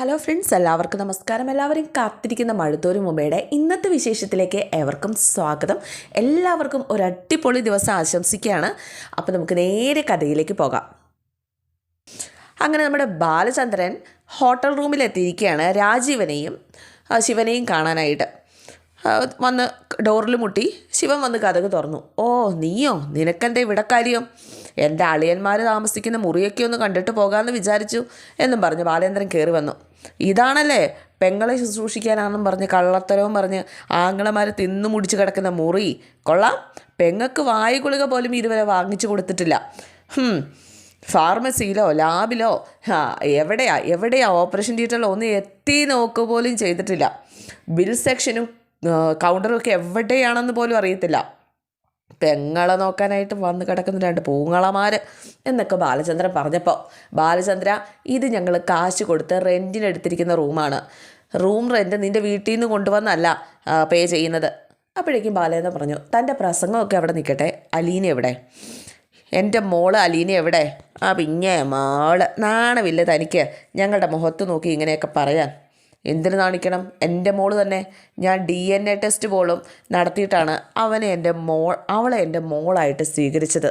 Hello friends എല്ലാവർക്കും നമസ്കാരം. എല്ലാവരും കാത്തിരിക്കുന്ന മഴുത്തോരു മുമ്പയുടെ ഇന്നത്തെ വിശേഷത്തിലേക്ക് ഏവർക്കും സ്വാഗതം. എല്ലാവർക്കും ഒരു അടിപൊളി ദിവസം ആശംസിക്കുകയാണ്. അപ്പോൾ നമുക്ക് നേരെ കഥയിലേക്ക് പോകാം. അങ്ങനെ നമ്മുടെ ബാലചന്ദ്രൻ ഹോട്ടൽ റൂമിലെത്തിയിരിക്കുകയാണ് രാജീവനെയും ശിവനെയും കാണാനായിട്ട്. വന്ന് ഡോറിൽ മുട്ടി ശിവൻ വന്ന് കഥക് തുറന്നു. ഓ നീയോ? നിനക്കെന്താ ഇവിടെ കാര്യം? എന്റെ അളിയന്മാർ താമസിക്കുന്ന മുറിയൊക്കെ ഒന്ന് കണ്ടിട്ട് പോകാമെന്ന് വിചാരിച്ചു എന്നും പറഞ്ഞു ബാലേന്ദ്രൻ കയറി വന്നു. ഇതാണല്ലേ പെങ്ങളെ ശുശ്രൂഷിക്കാനാണെന്നും പറഞ്ഞ് കള്ളത്തരവും പറഞ്ഞ് ആങ്ങളമാർ തിന്നു മുടിച്ച് കിടക്കുന്ന മുറി. കൊള്ളാം. പെങ്ങൾക്ക് വായു ഗുളിക പോലും ഇതുവരെ വാങ്ങിച്ചു കൊടുത്തിട്ടില്ല. ഫാർമസിയിലോ ലാബിലോ എവിടെയാ എവിടെയാ ഓപ്പറേഷൻ തിയേറ്ററിലോ ഒന്ന് എത്തി നോക്ക് പോലും ചെയ്തിട്ടില്ല. ബിൽ സെക്ഷനും കൗണ്ടറും ഒക്കെ എവിടെയാണെന്ന് പോലും അറിയത്തില്ല. പെങ്ങളെ നോക്കാനായിട്ട് വന്ന് കിടക്കുന്ന രണ്ട് പൂങ്ങളമാർ എന്നൊക്കെ ബാലചന്ദ്രൻ പറഞ്ഞപ്പോൾ ബാലചന്ദ്ര ഇത് ഞങ്ങൾ കാശ് കൊടുത്ത് റെന്റിനെടുത്തിരിക്കുന്ന റൂമാണ്. റൂം റെന്റ് നിന്റെ വീട്ടിൽ നിന്ന് കൊണ്ടുവന്നല്ല പേ ചെയ്യുന്നത്. അപ്പോഴേക്കും ബാലേന്ദ്രൻ പറഞ്ഞു തന്റെ പ്രസംഗമൊക്കെ അവിടെ നിൽക്കട്ടെ അലീന എവിടെ? എന്റെ മോൾ അലീന എവിടെ? ആ പിന്നെ മോൾ. നാണമില്ല തനിക്ക്. ഞങ്ങളുടെ മുഖത്ത് നോക്കി ഇങ്ങനെയൊക്കെ പറയാൻ. എന്തിനു കാണിക്കണം എന്റെ മോൾ തന്നെ ഞാൻ ഡി എൻ എ ടെസ്റ്റ് പോലും നടത്തിയിട്ടാണ് അവനെ എന്റെ മോൾ അവളെ എന്റെ മോളായിട്ട് സ്വീകരിച്ചത്.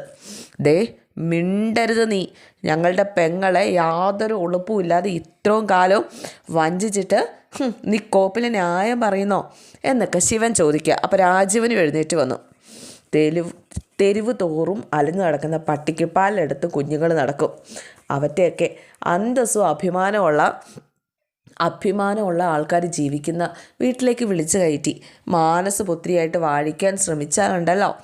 ദേ മിണ്ടരുത് നീ. ഞങ്ങളുടെ പെങ്ങളെ യാതൊരു ഉളുപ്പും ഇല്ലാതെ ഇത്രയും കാലം വഞ്ചിച്ചിട്ട് നീ കോപ്പിലെ ന്യായം പറയുന്നോ? എന്നൊക്കെ ശിവൻ ചോദിക്കുക. അപ്പോൾ രാജീവനും എഴുന്നേറ്റ് വന്നു. തെരുവ് തെരുവ് തോറും അലഞ്ഞു നടക്കുന്ന പട്ടിക്ക് പാലെടുത്ത് കുഞ്ഞുങ്ങൾ നടക്കും. അവറ്റയൊക്കെ അന്തസ്സും അഭിമാനമുള്ള അഭിമാനമുള്ള ആൾക്കാർ ജീവിക്കുന്ന വീട്ടിലേക്ക് വിളിച്ചു കയറ്റി. മാനസപുത്രിയായിട്ട് വാഴിക്കാൻ ശ്രമിച്ചാലുണ്ടല്ലോ.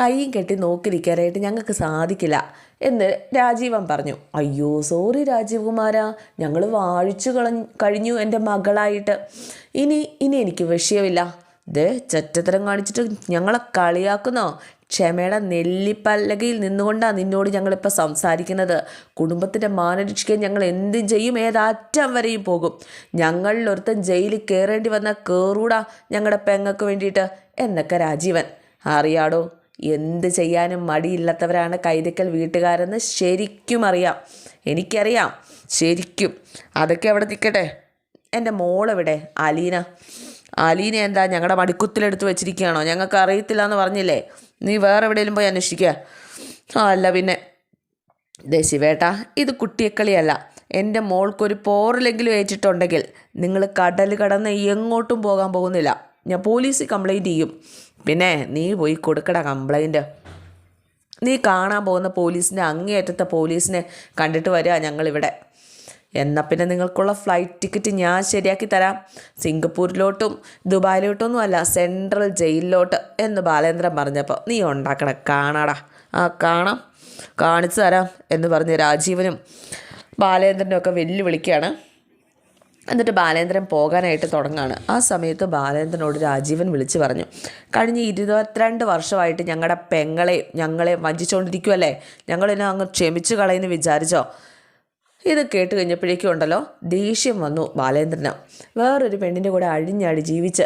കൈയും കെട്ടി നോക്കിരിക്കാനായിട്ട് ഞങ്ങൾക്ക് സാധിക്കില്ല എന്ന് രാജീവൻ പറഞ്ഞു. അയ്യോ സോറി രാജീവ് കുമാരാ ഞങ്ങൾ വാഴിച്ചു കളഞ്ഞു കഴിഞ്ഞു എന്റെ മകളായിട്ട്. ഇനി ഇനി എനിക്ക് വിഷയമില്ല. ദേ ചറ്റത്തരം കാണിച്ചിട്ട് ഞങ്ങളെ കളിയാക്കുന്നോ? ക്ഷമയുടെ നെല്ലിപ്പല്ലകയിൽ നിന്നുകൊണ്ടാണ് നിന്നോട് ഞങ്ങളിപ്പോൾ സംസാരിക്കുന്നത്. കുടുംബത്തിന്റെ മാനരക്ഷിക്കാൻ ഞങ്ങൾ എന്തും ചെയ്യും? ഏതാറ്റം വരെയും പോകും. ഞങ്ങളിൽ ഒരുത്തൻ ജയിലിൽ കയറേണ്ടി വന്ന കയറൂടാ ഞങ്ങളുടെ പെങ്ങൾക്ക് വേണ്ടിയിട്ട്? എന്നൊക്കെ രാജീവൻ. അറിയാടോ എന്ത് ചെയ്യാനും മടിയില്ലാത്തവരാണ് കൈതക്കൽ വീട്ടുകാരെന്ന് ശരിക്കും അറിയാം. എനിക്കറിയാം ശരിക്കും. അതൊക്കെ അവിടെ നിൽക്കട്ടെ. എന്റെ മോളെവിടെ? അലീന. അലീന എന്താ ഞങ്ങളുടെ മടിക്കുത്തിലെടുത്ത് വെച്ചിരിക്കുകയാണോ? ഞങ്ങൾക്ക് അറിയത്തില്ല എന്ന് പറഞ്ഞില്ലേ? നീ വേറെ എവിടെയെങ്കിലും പോയി അന്വേഷിക്കുക ആ അല്ല പിന്നെ. ദേ ശിവേട്ടാ ഇത് കുട്ടിയക്കളിയല്ല. എന്റെ മോൾക്കൊരു പോറിലെങ്കിലും ഏറ്റിട്ടുണ്ടെങ്കിൽ നിങ്ങൾ കടൽ കടന്ന് എങ്ങോട്ടും പോകാൻ പോകുന്നില്ല. ഞാൻ പോലീസിൽ കംപ്ലൈന്റ് ചെയ്യും. പിന്നെ നീ പോയി കൊടുക്കട കംപ്ലൈന്റ് നീ കാണാൻ പോകുന്ന പോലീസിനെ അങ്ങേയറ്റത്തെ പോലീസിനെ കണ്ടിട്ട് വരിക ഞങ്ങളിവിടെ. എന്നാൽ പിന്നെ നിങ്ങൾക്കുള്ള ഫ്ലൈറ്റ് ടിക്കറ്റ് ഞാൻ ശരിയാക്കി തരാം. സിംഗപ്പൂരിലോട്ടും ദുബായിലോട്ടൊന്നും അല്ല സെൻട്രൽ ജയിലിലോട്ട് എന്ന് ബാലേന്ദ്രൻ പറഞ്ഞപ്പോൾ നീ ഉണ്ടാക്കണം കാണാടാ. ആ കാണാം. കാണിച്ചു തരാം എന്ന് പറഞ്ഞ് രാജീവനും ബാലേന്ദ്രനും ഒക്കെ വെല്ലുവിളിക്കുകയാണ് എന്നിട്ട് ബാലേന്ദ്രൻ പോകാനായിട്ട് തുടങ്ങാണ്. ആ സമയത്ത് ബാലേന്ദ്രനോട് രാജീവൻ വിളിച്ചു പറഞ്ഞു കഴിഞ്ഞ ഇരുപത്തിരണ്ട് വർഷമായിട്ട് ഞങ്ങളുടെ പെങ്ങളെ ഞങ്ങളെ വഞ്ചിച്ചുകൊണ്ടിരിക്കുമല്ലേ ഞങ്ങളിനെ അങ്ങ് ക്ഷമിച്ചു കളയെന്ന് വിചാരിച്ചോ? ഇത് കേട്ട് കഴിഞ്ഞപ്പോഴേക്കും ഉണ്ടല്ലോ ദേഷ്യം വന്നു ബാലേന്ദ്രന്. വേറൊരു പെണ്ണിന്റെ കൂടെ അഴിഞ്ഞാടി ജീവിച്ച്.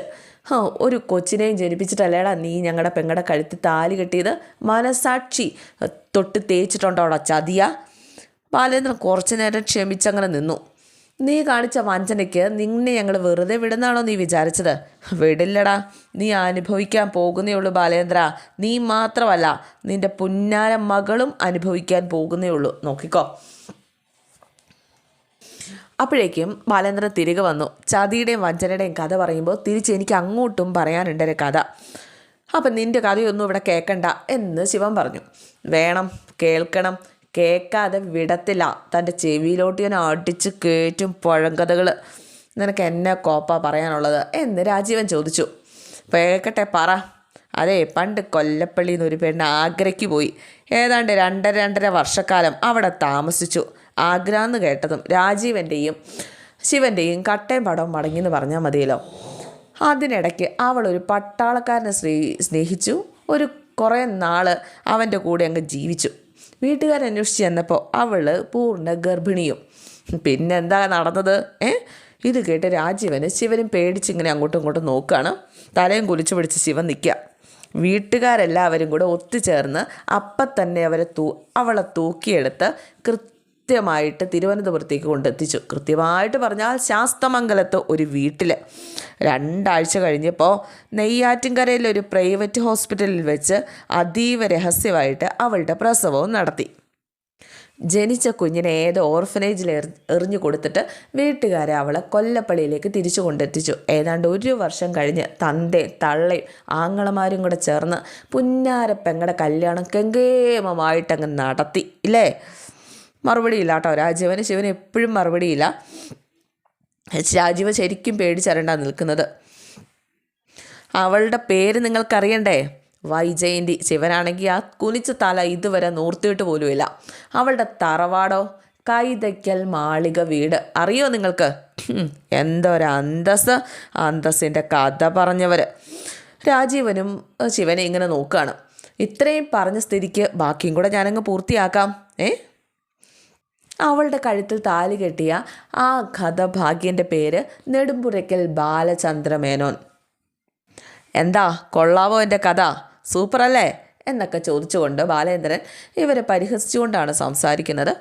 ഹാ ഒരു കൊച്ചിനെയും ജനിപ്പിച്ചിട്ടല്ലേടാ നീ ഞങ്ങളുടെ പെങ്ങളുടെ കഴുത്തിൽ താലി കെട്ടിയത്? മനസാക്ഷി. തൊട്ട് തേച്ചിട്ടുണ്ടോടാ ചതിയ? ബാലേന്ദ്രൻ കുറച്ചു നേരം ക്ഷമിച്ചങ്ങനെ നിന്നു. നീ കാണിച്ച വഞ്ചനയ്ക്ക് നിന്നെ ഞങ്ങൾ വെറുതെ വിടുന്നാണോ നീ വിചാരിച്ചത്? വിടില്ലടാ. നീ അനുഭവിക്കാൻ പോകുന്നേ ഉള്ളൂ ബാലേന്ദ്ര. നീ മാത്രമല്ല നിന്റെ പുന്നാര മകളും അനുഭവിക്കാൻ പോകുന്നേ ഉള്ളൂ. നോക്കിക്കോ. അപ്പോഴേക്കും ബാലേന്ദ്രൻ തിരികെ വന്നു. ചതിയുടെയും വഞ്ചനയുടെയും കഥ പറയുമ്പോൾ തിരിച്ച് എനിക്ക് അങ്ങോട്ടും പറയാനുണ്ട് ഒരു കഥ. അപ്പം നിന്റെ കഥയൊന്നും ഇവിടെ കേൾക്കണ്ട എന്ന് ശിവൻ പറഞ്ഞു. വേണം കേൾക്കണം. കേൾക്കാതെ വിടത്തില്ല. തന്റെ ചെവിയിലോട്ട് ഞാൻ അടിച്ച് കയറ്റും പഴങ്കഥകൾ നിനക്ക് എന്നെ കോപ്പ പറയാനുള്ളത് എന്ന് രാജീവൻ ചോദിച്ചു. കേൾക്കട്ടെ പറ. അതെ പണ്ട് കൊല്ലപ്പള്ളിയിൽ നിന്ന് ഒരു പെണ്ണ് ആഗ്രയ്ക്ക് പോയി. ഏതാണ്ട് രണ്ടര രണ്ടര വർഷക്കാലം അവിടെ താമസിച്ചു. ആഗ്ര എന്ന് കേട്ടതും രാജീവന്റെയും ശിവന്റെയും കട്ടയും പടവും മടങ്ങി എന്ന് പറഞ്ഞാൽ മതിയല്ലോ. അതിനിടയ്ക്ക് അവൾ ഒരു പട്ടാളക്കാരനെ സ്നേ സ്നേഹിച്ചു. ഒരു കുറേ നാൾ അവന്റെ കൂടെ അങ്ങ് ജീവിച്ചു. വീട്ടുകാരന്വേഷിച്ച് ചെന്നപ്പോൾ അവൾ പൂർണ ഗർഭിണിയും. പിന്നെന്താ നടന്നത്? ഏ? ഇത് കേട്ട് രാജീവന് ശിവനും പേടിച്ചിങ്ങനെ അങ്ങോട്ടും ഇങ്ങോട്ടും നോക്കുകയാണ് തലയും കുലിച്ചു പിടിച്ച് ശിവൻ നിൽക്കുക വീട്ടുകാരെല്ലാവരും കൂടെ ഒത്തുചേർന്ന് അപ്പം തന്നെ അവരെ തൂ അവളെ തൂക്കിയെടുത്ത് കൃത്യ കൃത്യമായിട്ട് തിരുവനന്തപുരത്തേക്ക് കൊണ്ടെത്തിച്ചു. കൃത്യമായിട്ട് പറഞ്ഞാൽ ശാസ്തമംഗലത്ത് ഒരു വീട്ടിൽ രണ്ടാഴ്ച കഴിഞ്ഞപ്പോൾ നെയ്യാറ്റിൻകരയിലെ ഒരു പ്രൈവറ്റ് ഹോസ്പിറ്റലിൽ വെച്ച് അതീവ രഹസ്യമായിട്ട് അവളുടെ പ്രസവവും നടത്തി. ജനിച്ച കുഞ്ഞിനെ ഏത് ഓർഫനേജിൽ എറിഞ്ഞു കൊടുത്തിട്ട് വീട്ടുകാരെ അവളെ കൊല്ലപ്പള്ളിയിലേക്ക് തിരിച്ചു കൊണ്ടെത്തിച്ചു. ഏതാണ്ട് ഒരു വർഷം കഴിഞ്ഞ് തന്തയും തള്ളയും ആങ്ങളമാരും കൂടെ ചേർന്ന് പുന്നാര പെങ്ങടെ കല്യാണം കെങ്കേമമായിട്ടങ്ങ് നടത്തി ഇല്ലേ? മറുപടിയില്ല കേട്ടോ രാജീവന് ശിവന് എപ്പോഴും മറുപടിയില്ല. രാജീവ് ശരിക്കും പേടിച്ചരണ്ടാ നിൽക്കുന്നത്. അവളുടെ പേര് നിങ്ങൾക്കറിയണ്ടേ? വൈജയന്തി. ശിവനാണെങ്കിൽ ആ കുനിച്ച തല ഇതുവരെ നൂർത്തിയിട്ട് പോലുമില്ല. അവളുടെ തറവാടോ? കൈതയ്ക്കൽ മാളിക വീട്. അറിയോ നിങ്ങൾക്ക്? എന്തൊരന്തസ് എന്തൊരു അന്തസ് അന്തസ്സിന്റെ കഥ പറഞ്ഞവർ രാജീവനും ശിവനെ ഇങ്ങനെ നോക്കുകയാണ് ഇത്രയും പറഞ്ഞ സ്ഥിതിക്ക് ബാക്കിയും കൂടെ ഞാനങ്ങ് പൂർത്തിയാക്കാം. ഏ? അവളുടെ കഴുത്തിൽ താലി കെട്ടിയ ആ കഥഭാഗ്യന്റെ പേര് നെടുമ്പുരയ്ക്കൽ ബാലചന്ദ്രമേനോൻ. എന്താ കൊള്ളാവോ എന്റെ കഥ? സൂപ്പറല്ലേ? എന്നൊക്കെ ചോദിച്ചുകൊണ്ട് ബാലേന്ദ്രൻ ഇവരെ പരിഹസിച്ചുകൊണ്ടാണ് സംസാരിക്കുന്നത്.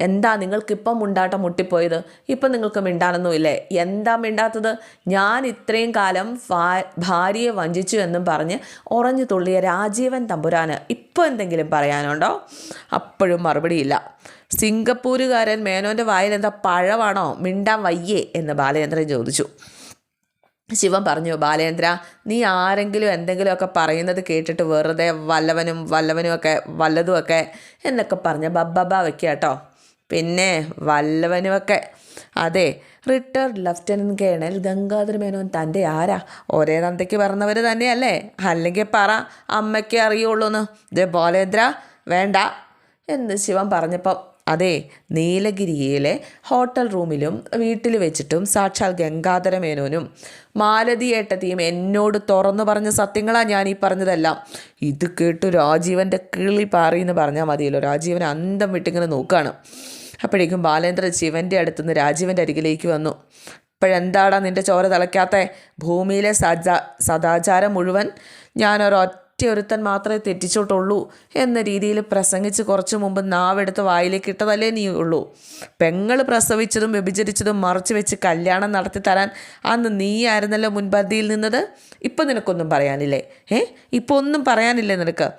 എന്താ നിങ്ങൾക്കിപ്പം മുണ്ടാട്ടം മുട്ടിപ്പോയത്? ഇപ്പം നിങ്ങൾക്ക് മിണ്ടാനൊന്നുമില്ലേ എന്താ മിണ്ടാത്തത്? ഞാൻ ഇത്രയും കാലം ഭാര്യയെ വഞ്ചിച്ചു എന്നും പറഞ്ഞ് ഉറഞ്ഞു തുള്ളിയ രാജീവൻ തമ്പുരാന് ഇപ്പോൾ എന്തെങ്കിലും പറയാനുണ്ടോ? അപ്പോഴും മറുപടിയില്ല. സിംഗപ്പൂരുകാരൻ മേനോന്റെ വായിൽ എന്താ പഴമാണോ മിണ്ടാൻ വയ്യേ എന്ന് ബാലചന്ദ്രൻ ചോദിച്ചു. ശിവൻ പറഞ്ഞു ബാലേന്ദ്ര നീ ആരെങ്കിലും എന്തെങ്കിലുമൊക്കെ പറയുന്നത് കേട്ടിട്ട് വെറുതെ വല്ലവനും വല്ലവനുമൊക്കെ വല്ലതുമൊക്കെ എന്നൊക്കെ പറഞ്ഞ ബബ്ബബ വെക്കുക കേട്ടോ. പിന്നെ വല്ലവനുമൊക്കെ അതെ retired lieutenant colonel Gangadhara Menon തന്റെ ആരാ? ഒരേ തന്തയ്ക്ക് പറഞ്ഞവർ തന്നെയല്ലേ? അല്ലെങ്കിൽ പറ അമ്മയ്ക്ക് അറിയുള്ളൂന്ന്. ഇത് ബാലേന്ദ്ര വേണ്ട എന്ന് ശിവൻ പറഞ്ഞപ്പം അതെ നീലഗിരിയിലെ ഹോട്ടൽ റൂമിലും വീട്ടിൽ വെച്ചിട്ടും സാക്ഷാൽ ഗംഗാധര മേനോനും മാലതി ഏട്ടത്തിയും എന്നോട് തുറന്നു പറഞ്ഞ സത്യങ്ങളാണ് ഞാൻ ഈ പറഞ്ഞതെല്ലാം. ഇത് കേട്ടു രാജീവന്റെ കിളി പാറിയെന്ന് പറഞ്ഞാൽ മതിയല്ലോ. രാജീവൻ അന്തം വിട്ടിങ്ങനെ നോക്കുകയാണ് അപ്പോഴേക്കും ബാലേന്ദ്രൻ ശിവന്റെ അടുത്തുനിന്ന് രാജീവന്റെ അരികിലേക്ക് വന്നു. ഇപ്പോഴെന്താടാ നിന്റെ ചോര തിളയ്ക്കാത്ത? ഭൂമിയിലെ സദാ സദാചാരം മുഴുവൻ ഞാനൊരൊറ്റ ഒരുത്തൻ മാത്രമേ തെറ്റിച്ചോട്ടുള്ളൂ എന്ന രീതിയിൽ പ്രസംഗിച്ച് കുറച്ചു മുമ്പ് നാവെടുത്ത് വായിലേക്ക് ഇട്ടതല്ലേ നീ ഉള്ളൂ. പെങ്ങൾ പ്രസവിച്ചതും വ്യഭിചരിച്ചതും മറച്ചു വെച്ച് കല്യാണം നടത്തി തരാൻ അന്ന് നീ ആയിരുന്നല്ലോ മുൻപന്തിയിൽ നിന്നത്? ഇപ്പം നിനക്കൊന്നും പറയാനില്ലേ? ഏ? ഇപ്പം ഒന്നും പറയാനില്ലേ നിനക്ക്?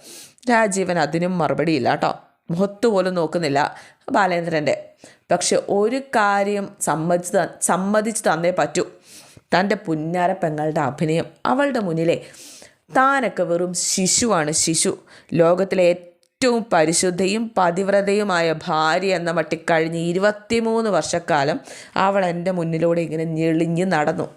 രാജീവൻ അതിനും മറുപടിയില്ല കേട്ടോ. മുഖത്ത് പോലും നോക്കുന്നില്ല ബാലേന്ദ്രന്റെ. പക്ഷെ ഒരു കാര്യം സമ്മതിച്ച് സമ്മതിച്ച് തന്നേ പറ്റൂ. തന്റെ പുന്നാര പെങ്ങളുടെ അഭിനയം അവളുടെ മുന്നിലെ താനൊക്കെ വെറും ശിശുവാണ്. ശിശു ലോകത്തിലെ ഏറ്റവും പരിശുദ്ധയും പതിവ്രതയുമായ ഭാര്യ എന്ന മട്ടിൽ കഴിഞ്ഞ് ഇരുപത്തിമൂന്ന് വർഷക്കാലം അവൾ എന്റെ മുന്നിലൂടെ ഇങ്ങനെ ഞെളിഞ്ഞ് നടന്നു.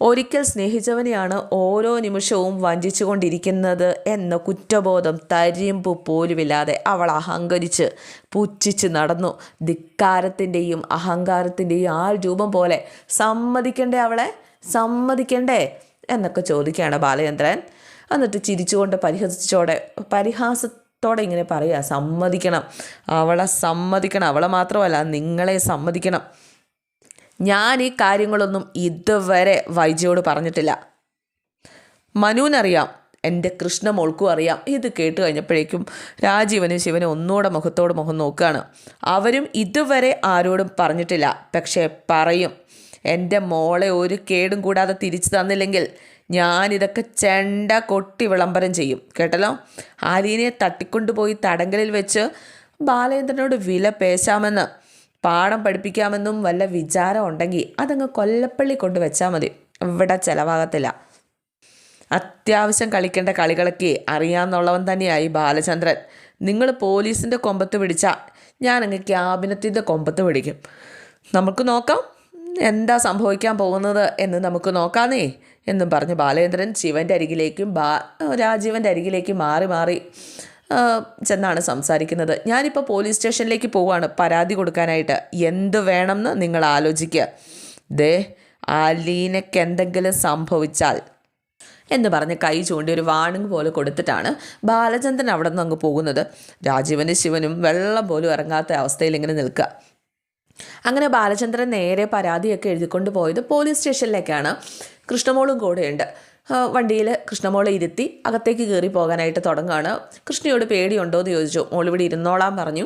ഒരിക്കൽ സ്നേഹിച്ചവനെയാണ് ഓരോ നിമിഷവും വഞ്ചിച്ചുകൊണ്ടിരിക്കുന്നത് എന്ന കുറ്റബോധം തരിമ്പ് പോലുമില്ലാതെ അവൾ അഹങ്കരിച്ച് പുച്ഛിച്ച് നടന്നു. ധിക്കാരത്തിന്റെയും അഹങ്കാരത്തിന്റെയും ആ രൂപം പോലെ സമ്മതിക്കണ്ടേ അവളെ? സമ്മതിക്കണ്ടേ? എന്നൊക്കെ ചോദിക്കുകയാണ് ബാലചന്ദ്രൻ. എന്നിട്ട് ചിരിച്ചുകൊണ്ട് പരിഹസിച്ചോടെ പരിഹാസത്തോടെ ഇങ്ങനെ പറയുക സമ്മതിക്കണം. അവളെ സമ്മതിക്കണം. അവളെ മാത്രമല്ല നിങ്ങളെ സമ്മതിക്കണം. ഞാൻ ഈ കാര്യങ്ങളൊന്നും ഇതുവരെ വൈജയോട് പറഞ്ഞിട്ടില്ല. മനുവിനറിയാം എന്റെ കൃഷ്ണ മോൾക്കും അറിയാം. ഇത് കേട്ട് കഴിഞ്ഞപ്പോഴേക്കും രാജീവനും ശിവനും ഒന്നുകൂടെ മുഖത്തോട് മുഖം നോക്കുകയാണ്. അവരും ഇതുവരെ ആരോടും പറഞ്ഞിട്ടില്ല. പക്ഷേ പറയും. എന്റെ മോളെ ഒരു കേടും കൂടാതെ തിരിച്ചു തന്നില്ലെങ്കിൽ ഞാനിതൊക്കെ ചെണ്ട കൊട്ടി വിളംബരം ചെയ്യും. കേട്ടല്ലോ? ആലീനെ തട്ടിക്കൊണ്ടുപോയി തടങ്കലിൽ വെച്ച് ബാലേന്ദ്രനോട് വില പേശാമെന്ന് പാഠം പഠിപ്പിക്കാമെന്നും വല്ല വിചാരം ഉണ്ടെങ്കിൽ അതങ്ങ് കൊല്ലപ്പള്ളി കൊണ്ട് വെച്ചാൽ മതി. ഇവിടെ ചിലവാകത്തില്ല. അത്യാവശ്യം കളിക്കേണ്ട കളികളൊക്കെ അറിയാമെന്നുള്ളവൻ തന്നെയായി ബാലചന്ദ്രൻ. നിങ്ങൾ പോലീസിന്റെ കൊമ്പത്ത് പിടിച്ചാൽ ഞാനങ്ങ് ക്യാബിനത്തിന്റെ കൊമ്പത്ത് പിടിക്കും. നമുക്ക് നോക്കാം. എന്താ സംഭവിക്കാൻ പോകുന്നത് എന്ന് നമുക്ക് നോക്കാന്നേ എന്നും പറഞ്ഞ് ബാലേന്ദ്രൻ ശിവന്റെ അരികിലേക്കും ബാ രാജീവന്റെ അരികിലേക്കും മാറി മാറി ചെന്നാണ് സംസാരിക്കുന്നത്. ഞാനിപ്പോൾ പോലീസ് സ്റ്റേഷനിലേക്ക് പോവുകയാണ് പരാതി കൊടുക്കാനായിട്ട്. എന്ത് വേണമെന്ന് നിങ്ങൾ ആലോചിക്കുക. ദേ ആലീനയ്ക്ക് എന്തെങ്കിലും സംഭവിച്ചാൽ എന്ന് പറഞ്ഞ് കൈ ചൂണ്ടി ഒരു വാണിംഗ് പോലെ കൊടുത്തിട്ടാണ് ബാലചന്ദ്രൻ അവിടെ നിന്ന് അങ്ങ് പോകുന്നത്. രാജീവനും ശിവനും വെള്ളം പോലും ഇറങ്ങാത്ത അവസ്ഥയിൽ ഇങ്ങനെ നിൽക്കുക. അങ്ങനെ ബാലചന്ദ്രൻ നേരെ പരാതിയൊക്കെ എഴുതിക്കൊണ്ട് പോയത് പോലീസ് സ്റ്റേഷനിലേക്കാണ്. കൃഷ്ണമോളും കൂടെയുണ്ട്. വണ്ടിയിൽ കൃഷ്ണമോളെ ഇരുത്തി അകത്തേക്ക് കയറി പോകാനായിട്ട് തുടങ്ങുകയാണ്. കൃഷ്ണയോട് പേടിയുണ്ടോ എന്ന് ചോദിച്ചു. മോളിവിടെ ഇരുന്നോളാം ഇരുന്നോളാൻ പറഞ്ഞു.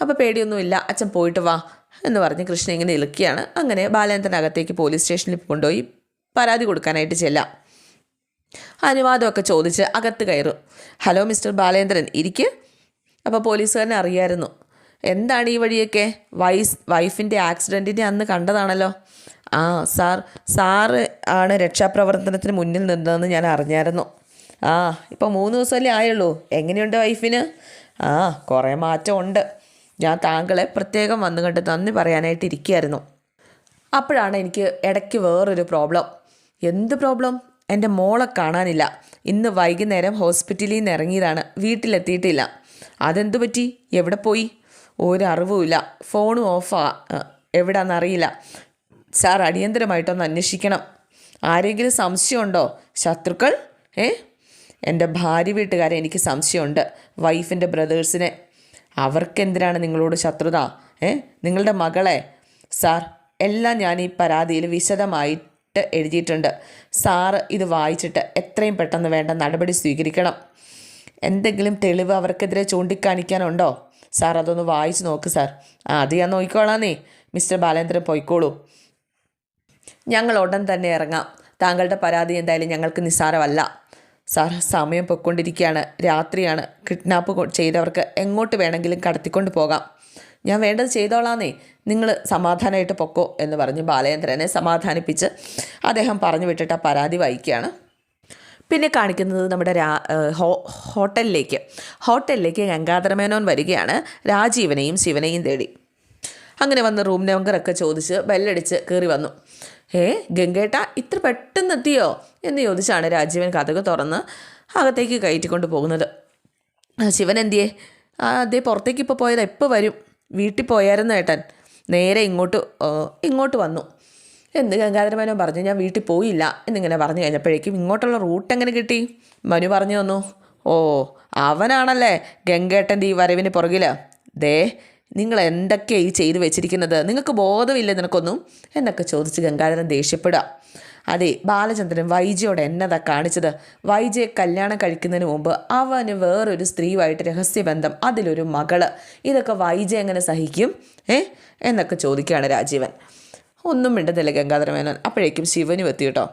അപ്പോൾ പേടിയൊന്നുമില്ല. അച്ഛൻ പോയിട്ട് വാ എന്ന് പറഞ്ഞ് കൃഷ്ണ ഇങ്ങനെ ഇളുക്കിയാണ് അങ്ങനെ ബാലേന്ദ്രൻ അകത്തേക്ക് പോലീസ് സ്റ്റേഷനിൽ കൊണ്ടുപോയി പരാതി കൊടുക്കാനായിട്ട് ചെല്ലാം. അനുവാദമൊക്കെ ചോദിച്ച് അകത്ത് കയറും. ഹലോ മിസ്റ്റർ ബാലേന്ദ്രൻ ഇരിക്ക്. അപ്പോൾ പോലീസുകാരനെ അറിയായിരുന്നു. എന്താണ് ഈ വഴിയൊക്കെ? വൈസ് വൈഫിന്റെ ആക്സിഡന്റിന്റെ അന്ന് കണ്ടതാണല്ലോ. ആ സാർ സാറ് ആണ് രക്ഷാപ്രവർത്തനത്തിന് മുന്നിൽ നിന്നതെന്ന് ഞാൻ അറിഞ്ഞായിരുന്നു. ആ ഇപ്പോൾ മൂന്ന് ദിവസമല്ലേ ആയുള്ളൂ. എങ്ങനെയുണ്ട് വൈഫിന്? ആ കുറേ മാറ്റമുണ്ട്. ഞാൻ താങ്കളെ പ്രത്യേകം വന്നു കണ്ട് നന്ദി പറയാനായിട്ട് ഇരിക്കുകയായിരുന്നു. അപ്പോഴാണ് എനിക്ക് ഇടയ്ക്ക് വേറൊരു പ്രോബ്ലം. എന്ത് പ്രോബ്ലം? എന്റെ മോളെ കാണാനില്ല. ഇന്ന് വൈകുന്നേരം ഹോസ്പിറ്റലിൽ നിന്ന് ഇറങ്ങിയതാണ്. വീട്ടിലെത്തിയിട്ടില്ല. അതെന്തു പറ്റി? എവിടെ പോയി? ഒരു അറിവുമില്ല ഫോണും ഓഫാ. എവിടാന്നറിയില്ല. സാർ അടിയന്തരമായിട്ടൊന്ന് അന്വേഷിക്കണം. ആരെങ്കിലും സംശയമുണ്ടോ? ശത്രുക്കൾ? ഏ? എന്റെ ഭാര്യ വീട്ടുകാരെ എനിക്ക് സംശയമുണ്ട്. വൈഫിന്റെ ബ്രദേഴ്സിനെ. അവർക്കെന്തിനാണ് നിങ്ങളോട് ശത്രുത? ഏ? നിങ്ങളുടെ മകളെ? സാർ എല്ലാം ഞാൻ ഈ പരാതിയിൽ വിശദമായിട്ട് എഴുതിയിട്ടുണ്ട്. സാറ് ഇത് വായിച്ചിട്ട് എത്രയും പെട്ടെന്ന് വേണ്ട നടപടി സ്വീകരിക്കണം. എന്തെങ്കിലും തെളിവ് അവർക്കെതിരെ ചൂണ്ടിക്കാണിക്കാനുണ്ടോ? സാർ അതൊന്ന് വായിച്ച് നോക്ക് സാർ. ആ അത് ഞാൻ നോക്കിക്കോളാന്നേ. മിസ്റ്റർ ബാലേന്ദ്രൻ പോയിക്കോളൂ. ഞങ്ങൾ ഉടൻ തന്നെ ഇറങ്ങാം. താങ്കളുടെ പരാതി എന്തായാലും ഞങ്ങൾക്ക് നിസ്സാരമല്ല. സാർ സമയം പൊയ്ക്കൊണ്ടിരിക്കുകയാണ്. രാത്രിയാണ്. കിഡ്നാപ്പ് ചെയ്തവർക്ക് എങ്ങോട്ട് വേണമെങ്കിലും കടത്തിക്കൊണ്ട് പോകാം. ഞാൻ വേണ്ടത് ചെയ്തോളാന്നേ. നിങ്ങൾ സമാധാനമായിട്ട് പൊക്കോ എന്ന് പറഞ്ഞ് ബാലേന്ദ്രനെ സമാധാനിപ്പിച്ച് അദ്ദേഹം പറഞ്ഞു വിട്ടിട്ട് പരാതി വായിക്കുകയാണ് പിന്നെ കാണിക്കുന്നത് നമ്മുടെ രാ ഹോട്ടലിലേക്ക്. ഹോട്ടലിലേക്ക് ഗംഗാധരമേനോൻ വരികയാണ്. രാജീവനെയും ശിവനെയും തേടി. അങ്ങനെ വന്ന് റൂം നമ്പറൊക്കെ ചോദിച്ച് ബെല്ലടിച്ച് കയറി വന്നു. ഏ ഗംഗേട്ട ഇത്ര പെട്ടെന്ന് എത്തിയോ എന്ന് ചോദിച്ചാണ് രാജീവൻ കഥക് തുറന്ന് അകത്തേക്ക് കയറ്റിക്കൊണ്ട് പോകുന്നത്. ശിവൻ എന്തിയേ? അതേ പുറത്തേക്ക് ഇപ്പോൾ പോയത് എപ്പോൾ വരും? വീട്ടിൽ പോയായിരുന്നു ഏട്ടൻ നേരെ ഇങ്ങോട്ട് ഇങ്ങോട്ട് വന്നു. എന്ന് ഗംഗാധരമേനോൻ പറഞ്ഞു ഞാൻ വീട്ടിൽ പോയില്ല എന്നിങ്ങനെ പറഞ്ഞു കഴിഞ്ഞപ്പോഴേക്കും ഇങ്ങോട്ടുള്ള റൂട്ട് എങ്ങനെ കിട്ടി? മനു പറഞ്ഞു തന്നു ഓ അവനാണല്ലേ ഗംഗേട്ടന്റെ ഈ വരവിന് പുറകിൽ ദേ നിങ്ങൾ എന്തൊക്കെയാണ് ഈ ചെയ്തു വെച്ചിരിക്കുന്നത്? നിങ്ങൾക്ക് ബോധമില്ല നിനക്കൊന്നും? എന്നൊക്കെ ചോദിച്ച് ഗംഗാധരൻ ദേഷ്യപ്പെടുക. അതെ ബാലചന്ദ്രൻ വൈജയോട് എന്നതാ കാണിച്ചത്? വൈജയെ കല്യാണം കഴിക്കുന്നതിന് മുമ്പ് അവന് വേറൊരു സ്ത്രീയുമായിട്ട് രഹസ്യബന്ധം അതിലൊരു മകൾ. ഇതൊക്കെ വൈജ എങ്ങനെ സഹിക്കും? ഏ? എന്നൊക്കെ ചോദിക്കുകയാണ് രാജീവൻ. ഒന്നും മിണ്ടുന്നില്ല ഗംഗാധരമേനോൻ. അപ്പോഴേക്കും ശിവനും എത്തി കേട്ടോ.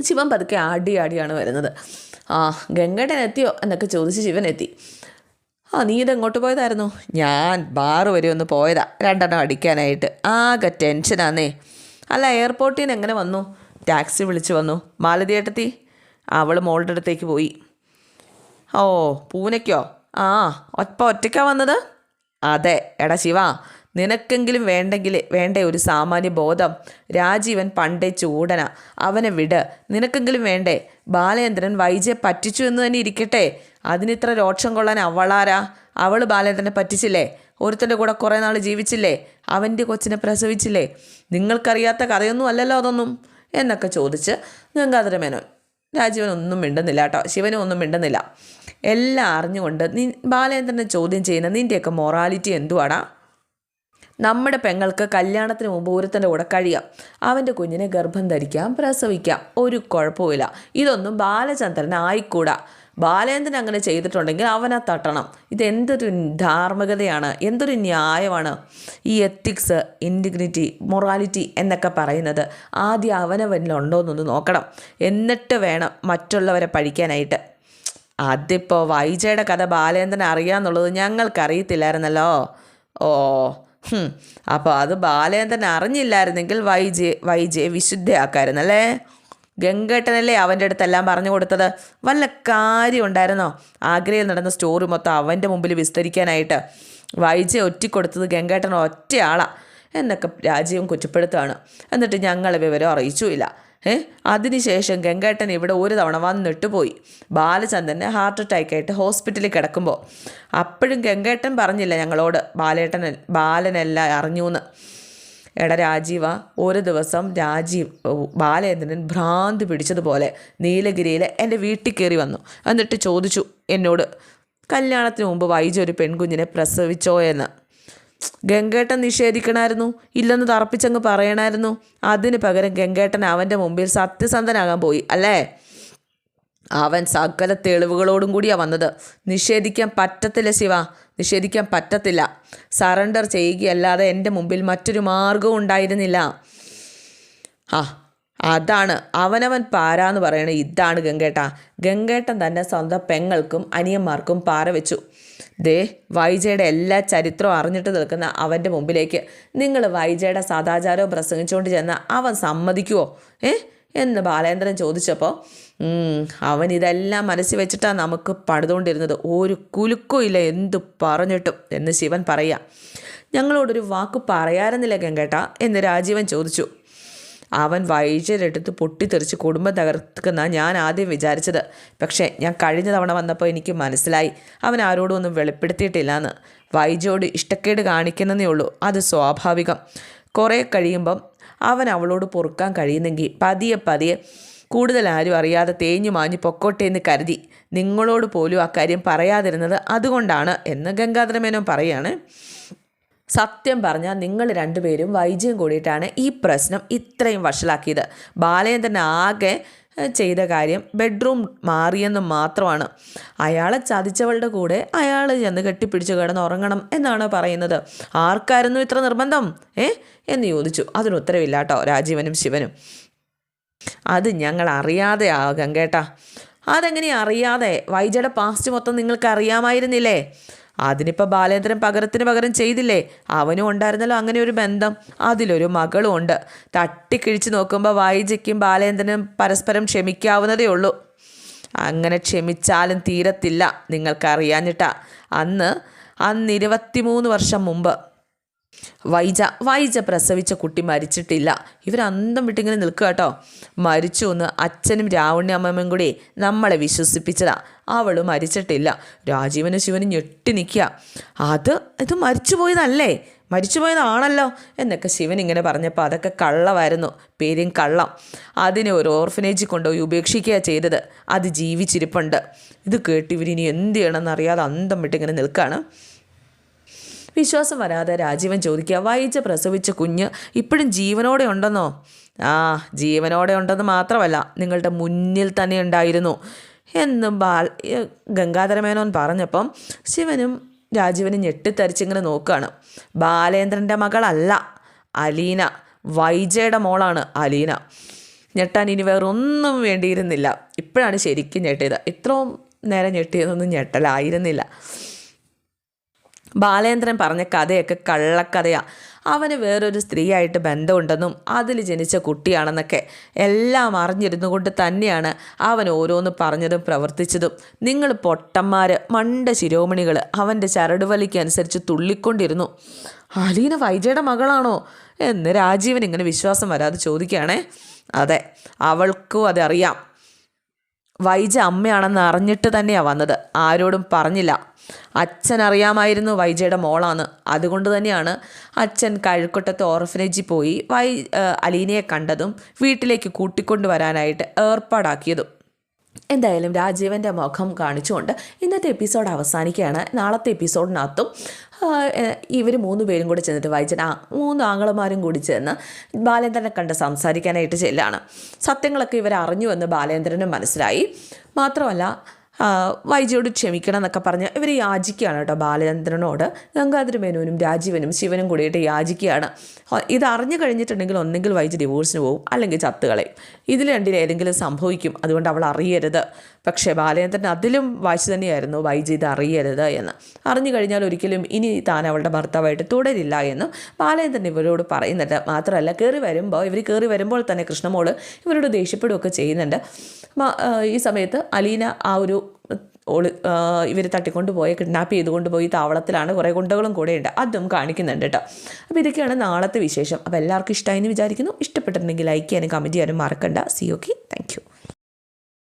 ശിവൻ പതുക്കെ ആടി ആടിയാണ് വരുന്നത്. ആ ഗംഗടൻ എത്തിയോ എന്നൊക്കെ ചോദിച്ച് ശിവൻ എത്തി. ആ നീ ഇത് എങ്ങോട്ട് പോയതായിരുന്നു? ഞാൻ ബാറ് വരെ ഒന്ന് പോയതാ. രണ്ടെണ്ണം അടിക്കാനായിട്ട്. ആകെ ടെൻഷനാന്നേ അല്ല എയർപോർട്ടിൽ നിന്ന് എങ്ങനെ വന്നു? ടാക്സി വിളിച്ച് വന്നു. മാലതി ഏട്ടത്തി അവൾ മോളുടെ അടുത്തേക്ക് പോയി. ഓ പൂനയ്ക്കോ ആ ഒറ്റ ഒറ്റയ്ക്കാ വന്നത്? അതെ. എടാ ശിവ നിനക്കെങ്കിലും വേണ്ടെങ്കിൽ വേണ്ട ഒരു സാമാന്യ ബോധം രാജീവൻ പണ്ടേ ചൂടന. അവനെ വിട്. നിനക്കെങ്കിലും വേണ്ടേ. ബാലേന്ദ്രൻ വൈജയെ പറ്റിച്ചു എന്ന് തന്നെ ഇരിക്കട്ടെ. അതിനിത്ര രോക്ഷം കൊള്ളാൻ അവളാരാ? അവൾ ബാലേന്ദ്രനെ പറ്റിച്ചില്ലേ? ഒരുത്തന്റെ കൂടെ കുറേ നാൾ ജീവിച്ചില്ലേ? അവന്റെ കൊച്ചിനെ പ്രസവിച്ചില്ലേ? നിങ്ങൾക്കറിയാത്ത കഥയൊന്നും അല്ലല്ലോ അതൊന്നും? എന്നൊക്കെ ചോദിച്ച് ഗംഗാധര മേനോൻ രാജീവൻ ഒന്നും മിണ്ടുന്നില്ല കേട്ടോ. ശിവനും ഒന്നും മിണ്ടുന്നില്ല. എല്ലാം അറിഞ്ഞുകൊണ്ട് നീ ബാലേന്ദ്രനെ ചോദ്യം ചെയ്യുന്ന നിന്റെയൊക്കെ മൊറാലിറ്റി എന്തുവാടാ? നമ്മുടെ പെങ്ങൾക്ക് കല്യാണത്തിന് മുമ്പ് ഒരുത്തന്റെ കൂടെ കഴിയാം. അവന്റെ കുഞ്ഞിനെ ഗർഭം ധരിക്കാം പ്രസവിക്കാം. ഒരു കുഴപ്പമില്ല ഇതൊന്നും ബാലചന്ദ്രൻ ആയിക്കൂടാ. ബാലേന്ദ്രൻ അങ്ങനെ ചെയ്തിട്ടുണ്ടെങ്കിൽ അവനെ തട്ടണം. ഇതെന്തൊരു ധാർമ്മികതയാണ് എന്തൊരു ന്യായമാണ് ഈ എത്തിക്സ് ഇൻഡിഗ്നിറ്റി മൊറാലിറ്റി എന്നൊക്കെ പറയുന്നത്. ആദ്യം അവനവനിലുണ്ടോയെന്നൊന്ന് നോക്കണം. എന്നിട്ട് വേണം മറ്റുള്ളവരെ പഠിക്കാനായിട്ട്. അതിപ്പോൾ വൈജയുടെ കഥ ബാലേന്ദ്രൻ അറിയാന്നുള്ളത് ഞങ്ങൾക്കറിയത്തില്ലായിരുന്നല്ലോ. ഓ അപ്പോൾ അത് ബാലേന്ദ്രൻ അറിഞ്ഞില്ലായിരുന്നെങ്കിൽ വൈജയെ വിശുദ്ധയാക്കായിരുന്നു അല്ലേ? ഗംഗേട്ടനല്ലേ അവന്റെ അടുത്തെല്ലാം പറഞ്ഞു കൊടുത്തത്? വല്ല കാര്യം ഉണ്ടായിരുന്നോ? ആഗ്രയിൽ നടന്ന സ്റ്റോറി മൊത്തം അവന്റെ മുമ്പിൽ വിസ്തരിക്കാനായിട്ട് വൈജയെ ഒറ്റിക്കൊടുത്തത് ഗംഗേട്ടൻ ഒറ്റയാളാണ് എന്നൊക്കെ രാജീവൻ കുറ്റപ്പെടുത്തുകയാണ്. എന്നിട്ട് ഞങ്ങളെ വിവരം അറിയിച്ചുമില്ല അതിനുശേഷം ഗംഗേട്ടൻ ഇവിടെ ഒരു തവണ വന്നിട്ട് പോയി. ബാലചന്ദ്രന് ഹാർട്ട് അറ്റാക്ക് ആയിട്ട് ഹോസ്പിറ്റലിൽ കിടക്കുമ്പോൾ അപ്പോഴും ഗംഗേട്ടൻ പറഞ്ഞില്ല ഞങ്ങളോട് ബാലേട്ടൻ ബാലനല്ല അറിഞ്ഞു എന്ന് എടാ രാജീവ ഒരു ദിവസം രാജീവ് ബാലേന്ദ്രൻ ഭ്രാന്ത് പിടിച്ചതുപോലെ നീലഗിരിയിൽ എന്റെ വീട്ടിൽ കയറി വന്നു. എന്നിട്ട് ചോദിച്ചു എന്നോട് കല്യാണത്തിന് മുമ്പ് വൈജ ഒരു പെൺകുഞ്ഞിനെ പ്രസവിച്ചോ എന്ന് ഗംഗേട്ടൻ നിഷേധിക്കണമായിരുന്നു ഇല്ലെന്ന് തറപ്പിച്ചങ്ങ് പറയണമായിരുന്നു അതിന് പകരം ഗംഗേട്ടൻ അവന്റെ മുമ്പിൽ സത്യസന്ധനാകാൻ പോയി അല്ലേ? അവൻ സകല തെളിവുകളോടും കൂടിയാണ് വന്നത്. നിഷേധിക്കാൻ പറ്റത്തില്ല ശിവ നിഷേധിക്കാൻ പറ്റത്തില്ല. സറണ്ടർ ചെയ്യുകയല്ലാതെ എന്റെ മുമ്പിൽ മറ്റൊരു മാർഗവും ഉണ്ടായിരുന്നില്ല. ആ അതാണ് അവനവൻ പാരാന്ന് പറയണ ഇതാണ് ഗംഗേട്ട. ഗംഗേട്ടൻ തന്നെ സ്വന്തം പെങ്ങൾക്കും അനിയന്മാർക്കും പാര വെച്ചു. ദേ വൈജയുടെ എല്ലാ ചരിത്രവും അറിഞ്ഞിട്ട് നിൽക്കുന്ന അവന്റെ മുമ്പിലേക്ക് നിങ്ങൾ വൈജയുടെ സദാചാരവും പ്രസംഗിച്ചുകൊണ്ട് ചെന്ന അവൻ സമ്മതിക്കുമോ ഏ? എന്ന് ബാലേന്ദ്രൻ ചോദിച്ചപ്പോൾ അവൻ ഇതെല്ലാം മനസ്സിൽ വെച്ചിട്ടാണ് നമുക്ക് പണിതുകൊണ്ടിരുന്നത്. ഒരു കുലുക്കും ഇല്ല എന്തു പറഞ്ഞിട്ടും എന്ന് ശിവൻ പറയാം ഞങ്ങളോടൊരു വാക്ക് പറയാറുന്നില്ല ഗംഗേട്ട എന്ന് രാജീവൻ ചോദിച്ചു. അവൻ വൈജലെടുത്ത് പൊട്ടിത്തെറിച്ച് കുടുംബം തകർക്കുന്ന ഞാൻ ആദ്യം വിചാരിച്ചത്. പക്ഷേ ഞാൻ കഴിഞ്ഞ തവണ വന്നപ്പോൾ എനിക്ക് മനസ്സിലായി. അവൻ ആരോടും ഒന്നും വെളിപ്പെടുത്തിയിട്ടില്ല എന്ന് വൈജയോട് ഇഷ്ടക്കേട് കാണിക്കുന്നതേ ഉള്ളൂ. അത് സ്വാഭാവികം. കുറേ കഴിയുമ്പം അവൻ അവളോട് പൊറുക്കാൻ കഴിയുന്നെങ്കിൽ പതിയെ പതിയെ കൂടുതൽ ആരും അറിയാതെ തേഞ്ഞു മാഞ്ഞു പൊക്കോട്ടെ എന്ന് കരുതി. നിങ്ങളോട് പോലും അക്കാര്യം പറയാതിരുന്നത് അതുകൊണ്ടാണ് എന്ന് ഗംഗാധരമേനോൻ പറയാണ്. സത്യം പറഞ്ഞാൽ നിങ്ങൾ രണ്ടുപേരും വൈജ്യം കൂടിയിട്ടാണ് ഈ പ്രശ്നം ഇത്രയും വഷളാക്കിയത്. ബാലേന്ദ്രൻ ആകെ ചെയ്ത കാര്യം ബെഡ്റൂം മാറിയെന്ന് മാത്രമാണ്. അയാളെ ചതിച്ചവളുടെ കൂടെ അയാൾ ചെന്ന് കെട്ടിപ്പിടിച്ച് കിടന്ന് ഉറങ്ങണം എന്നാണ് പറയുന്നത്. ആർക്കായിരുന്നു ഇത്ര നിർബന്ധം? ഏ? എന്ന് ചോദിച്ചു. അതിന് ഉത്തരവില്ല കേട്ടോ രാജീവനും ശിവനും. അത് ഞങ്ങൾ അറിയാതെ ആകാം കേട്ടാ. അതെങ്ങനെ അറിയാതെ? വൈജയുടെ പാസ്റ്റ് മൊത്തം നിങ്ങൾക്ക് അറിയാമായിരുന്നില്ലേ അതിനിപ്പോൾ ബാലേന്ദ്രൻ പകരത്തിന് പകരം ചെയ്തില്ലേ? അവനും ഉണ്ടായിരുന്നല്ലോ അങ്ങനെ ഒരു ബന്ധം. അതിലൊരു മകളും ഉണ്ട്. തട്ടിക്കിഴിച്ച് നോക്കുമ്പോൾ വായിജയ്ക്കും ബാലേന്ദ്രനും പരസ്പരം ക്ഷമിക്കാവുന്നതേ ഉള്ളൂ. അങ്ങനെ ക്ഷമിച്ചാലും തീരത്തില്ല നിങ്ങൾക്കറിയാഞ്ഞിട്ടാ. അന്ന് അന്ന് ഇരുപത്തിമൂന്ന് വർഷം മുമ്പ് വൈജ വൈജ പ്രസവിച്ച കുട്ടി മരിച്ചിട്ടില്ല. ഇവർ അന്തം വിട്ടിങ്ങനെ നിൽക്കുക കേട്ടോ. മരിച്ചു എന്ന് അച്ഛനും രാവണി അമ്മമ്മയും കൂടി നമ്മളെ വിശ്വസിപ്പിച്ചതാ. അവൾ മരിച്ചിട്ടില്ല. രാജീവനും ശിവനും ഞെട്ടി നിൽക്കുക. അത് ഇത് മരിച്ചു പോയതല്ലേ? മരിച്ചു പോയതാണല്ലോ എന്നൊക്കെ ശിവൻ ഇങ്ങനെ പറഞ്ഞപ്പോൾ അതൊക്കെ കള്ളമായിരുന്നു. പേരും കള്ളം. അതിനെ ഒരു ഓർഫനേജിൽ കൊണ്ടുപോയി ഉപേക്ഷിക്കുക ചെയ്തത്. അത് ജീവിച്ചിരിപ്പുണ്ട് ഇത് കേട്ട് ഇവരിനി എന്ത് ചെയ്യണമെന്ന് അറിയാതെ അന്തം വിട്ടിങ്ങനെ നിൽക്കുകയാണ്. വിശ്വാസം വരാതെ രാജീവൻ ചോദിക്കുക വൈജ പ്രസവിച്ച കുഞ്ഞ് ഇപ്പോഴും ജീവനോടെ ഉണ്ടെന്നോ? ആ ജീവനോടെ ഉണ്ടെന്ന് മാത്രമല്ല നിങ്ങളുടെ മുന്നിൽ തന്നെ ഉണ്ടായിരുന്നു. എന്നും ബാൽ ഗംഗാധരമേനോൻ പറഞ്ഞപ്പം ശിവനും രാജീവനും ഞെട്ടിത്തരിച്ചിങ്ങനെ നോക്കുകയാണ് ബാലേന്ദ്രന്റെ മകളല്ല അലീന വൈജയുടെ മോളാണ് അലീന. ഞെട്ടാൻ ഇനി വേറൊന്നും വേണ്ടിയിരുന്നില്ല. ഇപ്പോഴാണ് ശരിക്കും ഞെട്ടിയത്. ഇത്രയും നേരം ഞെട്ടിയതൊന്നും ഞെട്ടലായിരുന്നില്ല. ബാലേന്ദ്രൻ പറഞ്ഞ കഥയൊക്കെ കള്ളക്കഥയാണ് അവന് വേറൊരു സ്ത്രീയായിട്ട് ബന്ധമുണ്ടെന്നും അതിൽ ജനിച്ച കുട്ടിയാണെന്നൊക്കെ എല്ലാം അറിഞ്ഞിരുന്നു കൊണ്ട് തന്നെയാണ് അവൻ ഓരോന്ന് പറഞ്ഞതും പ്രവർത്തിച്ചതും. നിങ്ങൾ പൊട്ടന്മാർ മണ്ട ശിരോമണികൾ അവന്റെ ചരടുവലിക്കനുസരിച്ച് തുള്ളിക്കൊണ്ടിരുന്നു. അലീന വൈജയുടെ മകളാണോ? എന്ന് രാജീവൻ ഇങ്ങനെ വിശ്വാസം വരാതെ ചോദിക്കുകയാണേ. അതെ അവൾക്കും അതറിയാം. വൈജ അമ്മയാണെന്ന് അറിഞ്ഞിട്ട് തന്നെയാണ് വന്നത്. ആരോടും പറഞ്ഞില്ല. അച്ഛൻ അറിയാമായിരുന്നു വൈജയുടെ മോളാണ് അതുകൊണ്ട് തന്നെയാണ് അച്ഛൻ കഴുക്കൊട്ടത്തെ ഓർഫനേജിൽ പോയി വൈ അലീനയെ കണ്ടതും വീട്ടിലേക്ക് കൂട്ടിക്കൊണ്ടുവരാനായിട്ട് ഏർപ്പാടാക്കിയതും. എന്തായാലും രാജീവന്റെ മുഖം കാണിച്ചുകൊണ്ട് ഇന്നത്തെ എപ്പിസോഡ് അവസാനിക്കുകയാണ്. നാളത്തെ എപ്പിസോഡിനകത്തും ഇവർ മൂന്ന് പേരും കൂടി ചെന്നിട്ട് വായിച്ചിട്ട് ആ മൂന്ന് ആങ്ങളമാരും കൂടി ചെന്ന് ബാലേന്ദ്രനെ കണ്ട് സംസാരിക്കാനായിട്ട് ചെല്ലാണ്. സത്യങ്ങളൊക്കെ ഇവർ അറിഞ്ഞു എന്ന് ബാലേന്ദ്രനും മനസ്സിലായി. മാത്രമല്ല വൈജിയോട് ക്ഷമിക്കണം എന്നൊക്കെ പറഞ്ഞ് ഇവർ യാചിക്കുകയാണ് കേട്ടോ ബാലചന്ദ്രനോട്. ഗംഗാധര മേനോനും രാജീവനും ശിവനും കൂടിയിട്ട് യാചിക്കുകയാണ്. ഇത് അറിഞ്ഞു കഴിഞ്ഞിട്ടുണ്ടെങ്കിൽ ഒന്നെങ്കിൽ വൈജി ഡിവോഴ്സിന് പോകും അല്ലെങ്കിൽ ചത്തുകളയും. ഇതിൽ രണ്ടിൽ ഏതെങ്കിലും സംഭവിക്കും അതുകൊണ്ട് അവൾ അറിയരുത്. പക്ഷേ ബാലചന്ദ്രൻ അതിലും വായിച്ചു തന്നെയായിരുന്നു വൈജി ഇത് അറിയരുത് എന്ന്. അറിഞ്ഞു കഴിഞ്ഞാൽ ഒരിക്കലും ഇനി താൻ അവളുടെ ഭർത്താവായിട്ട് തുടരില്ല എന്നും ബാലചന്ദ്രൻ ഇവരോട് പറയുന്നുണ്ട്. മാത്രമല്ല കയറി വരുമ്പോൾ ഇവർ കയറി വരുമ്പോൾ തന്നെ കൃഷ്ണമോൾ ഇവരോട് ദേഷ്യപ്പെടുകയൊക്കെ ചെയ്യുന്നുണ്ട്. ഈ സമയത്ത് അലീന ആ ഒരു ഒളി ഇവർ തട്ടിക്കൊണ്ടുപോയി കിഡ്നാപ്പ് ചെയ്തുകൊണ്ട് പോയി താവളത്തിലാണ് കുറേ ഗുണ്ടകളും ഉണ്ട്. അതും കാണിക്കുന്നുണ്ട് കേട്ടോ. അപ്പോൾ ഇതൊക്കെയാണ് നാളത്തെ വിശേഷം. അപ്പോൾ എല്ലാവർക്കും ഇഷ്ടമായി എന്ന് വിചാരിക്കുന്നു. ഇഷ്ടപ്പെട്ടിട്ടുണ്ടെങ്കിൽ ലൈക്ക് ചെയ്യാനും കമന്റ് ചെയ്യാനും മറക്കണ്ട. C okay thank